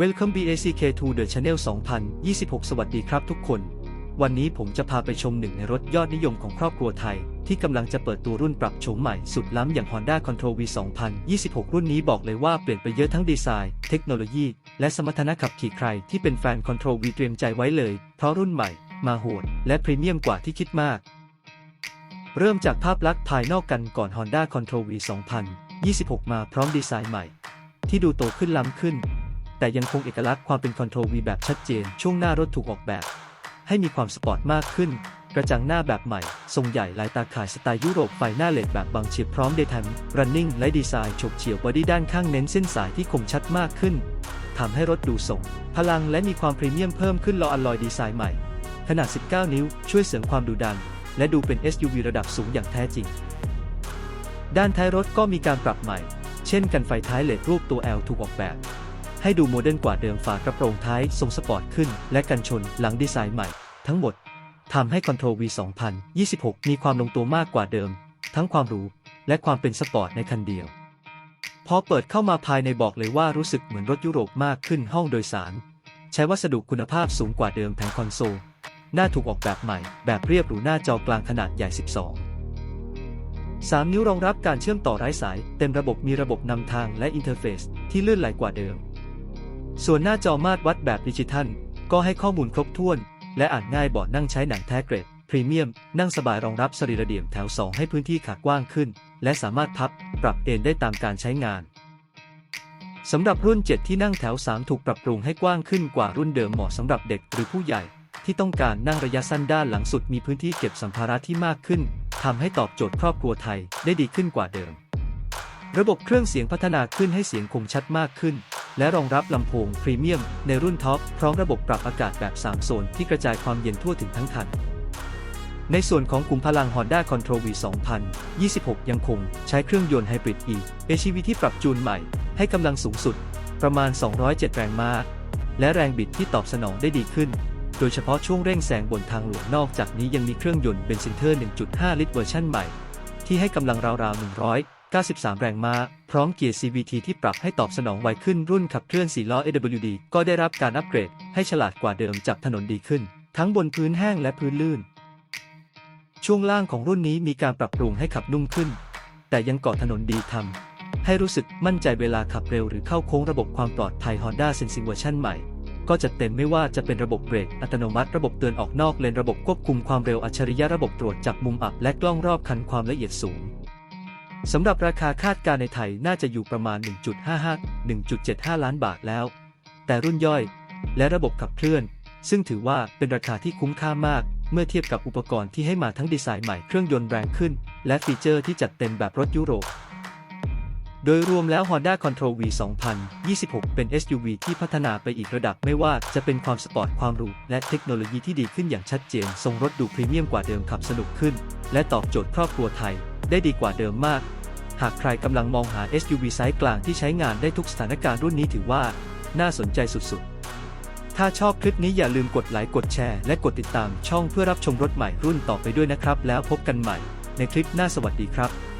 Welcome BACK to the Channel 2026 สวัสดีครับทุกคน วันนี้ผมจะพาไปชมหนึ่งในรถยอดนิยมของครอบครัวไทย ที่กำลังจะเปิดตัวรุ่นปรับโฉมใหม่สุดล้ำอย่าง Honda Control V 2026 รุ่นนี้บอกเลยว่าเปลี่ยนไปเยอะทั้งดีไซน์ เทคโนโลยี และสมรรถนะขับขี่ใครที่เป็นแฟน Control V เตรียมใจไว้เลย เพราะรุ่นใหม่ มาโหดและพรีเมียมกว่าที่คิดมาก เริ่มจากภาพลักษณ์ภายนอกกันก่อน Honda Control V 2026 มาพร้อมดีไซน์ใหม่ ที่ดูโตขึ้นล้ำขึ้น แต่ยังคงเอกลักษณ์ความเป็น Control V แบบชัดเจน ช่วงหน้ารถถูกออกแบบ ให้มีความสปอร์ตมากขึ้น กระจังหน้าแบบใหม่ ทรงใหญ่ลายตาข่ายสไตล์ยุโรปไฟหน้าเลดแบบบางเฉียบพร้อม Daytime Running และดีไซน์ฉกเฉียวบอดี้ด้านข้างเน้นเส้นสายที่คมชัดมากขึ้นทำให้รถดูทรงพลังและมีความพรีเมียมเพิ่มขึ้นลออัลลอยดีไซน์ใหม่ ขนาด 19 นิ้ว ช่วยเสริมความดุดัน และดูเป็น SUV ระดับสูงอย่างแท้จริง ด้านท้ายรถก็มีการปรับใหม่ เช่นกันไฟท้ายเลดรูปตัว L ถูกออกแบบ ให้ดูโมเดิร์นกว่าเดิมฝากระโปรงท้ายทรงสปอร์ตขึ้น และกันชนหลังดีไซน์ใหม่ ทั้งหมดทำให้ Control V 2026 มีความลงตัวมากกว่าเดิม ทั้งความหรูและความเป็นสปอร์ตในคันเดียว พอเปิดเข้ามาภายในบอกเลยว่ารู้สึกเหมือนรถยุโรปมากขึ้นห้องโดยสาร ใช้วัสดุคุณภาพสูงกว่าเดิมแผงคอนโซลหน้าถูกออกแบบใหม่ แบบเรียบหรูหน้าจอกลางขนาดใหญ่ 12 3 นิ้วรองรับการเชื่อมต่อไร้สาย เต็มระบบมีระบบนำทางและอินเทอร์เฟซที่ลื่นไหลกว่าเดิม ส่วนหน้าจอมาตรวัดแบบดิจิทัล ก็ให้ข้อมูลครบถ้วน และอ่านง่ายเบาะนั่งใช้หนังแท้เกรดพรีเมียม นั่งสบายรองรับสรีระเดี่ยมแถว 2 ให้พื้นที่ขากว้างขึ้น และสามารถพับปรับเอนได้ตามการใช้งานสำหรับรุ่น 7 ที่นั่งแถว 3 ถูกปรับปรุงให้กว้างขึ้นกว่ารุ่นเดิมเหมาะสำหรับเด็กหรือผู้ใหญ่ ที่ต้องการนั่งระยะสั้นด้านหลังสุดมีพื้นที่เก็บสัมภาระที่มากขึ้นทำให้ตอบโจทย์ครอบครัวไทยได้ดีขึ้นกว่าเดิม ระบบเครื่องเสียงพัฒนาขึ้นให้เสียงคมชัดมากขึ้น และรองรับลำโพงพรีเมียมในรุ่นท็อปพร้อมระบบปรับอากาศแบบ 3 โซนที่กระจายความเย็นทั่วถึงทั้งคัน ในส่วนของขุมพลัง Honda Control V 2026 ยังคงใช้เครื่องยนต์ไฮบริด e HEV ที่ปรับจูนใหม่ ให้กำลังสูงสุด ประมาณ 207 แรงม้า และแรงบิดที่ตอบสนองได้ดีขึ้น โดยเฉพาะช่วงเร่งแซงบนทางหลวงนอกจากนี้ยังมีเครื่องยนต์เบนซินเทอร์ 1.5 ลิตรเวอร์ชันใหม่ ที่ให้กำลังราวๆ 93 แรงม้า พร้อมเกียร์ CVT ที่ปรับให้ตอบสนองไวขึ้นรุ่นขับเคลื่อน4ล้อ AWD ก็ได้รับการอัปเกรดให้ฉลาดกว่าเดิมจับถนนดีขึ้น ทั้งบนพื้นแห้งและพื้นลื่น ช่วงล่างของรุ่นนี้มีการปรับปรุงให้ขับนุ่มขึ้น แต่ยังเกาะถนนดีทำให้รู้สึกมั่นใจเวลาขับเร็วหรือเข้าโค้งระบบความปลอดภัย Honda Sensing เวอร์ชันใหม่ก็จะเต็มไม่ว่าจะเป็นระบบเบรกอัตโนมัติระบบเตือนออกนอกเลนระบบควบคุมความเร็วอัจฉริยะระบบตรวจจับมุมอับและกล้องรอบคันความละเอียดสูง สำหรับราคาคาดการในไทยน่าจะอยู่ประมาณ 1.55 1.75 ล้านบาทแล้ว แต่รุ่นย่อยและระบบขับเคลื่อน ซึ่งถือว่าเป็นราคาที่คุ้มค่ามาก เมื่อเทียบกับอุปกรณ์ที่ให้มาทั้งดีไซน์ใหม่เครื่องยนต์แรงขึ้น และฟีเจอร์ที่จัดเต็มแบบรถยุโรป โดยรวมแล้ว Honda Control V 2026 เป็น SUV ที่พัฒนาไปอีกระดับไม่ว่าจะเป็นความสปอร์ตความหรูและเทคโนโลยีที่ดีขึ้นอย่างชัดเจนทรงรถดูพรีเมียมกว่าเดิมขับสนุกขึ้น และตอบโจทย์ครอบครัวไทย ได้ดีกว่าเดิมมาก หากใครกำลังมองหา SUV ไซส์กลางที่ใช้งานได้ทุกสถานการณ์รุ่นนี้ถือว่า น่าสนใจสุดๆ ถ้าชอบคลิปนี้อย่าลืมกดไลค์กดแชร์และกดติดตามช่องเพื่อรับชมรถใหม่รุ่นต่อไปด้วยนะครับ แล้วพบกันใหม่ในคลิปหน้าสวัสดีครับ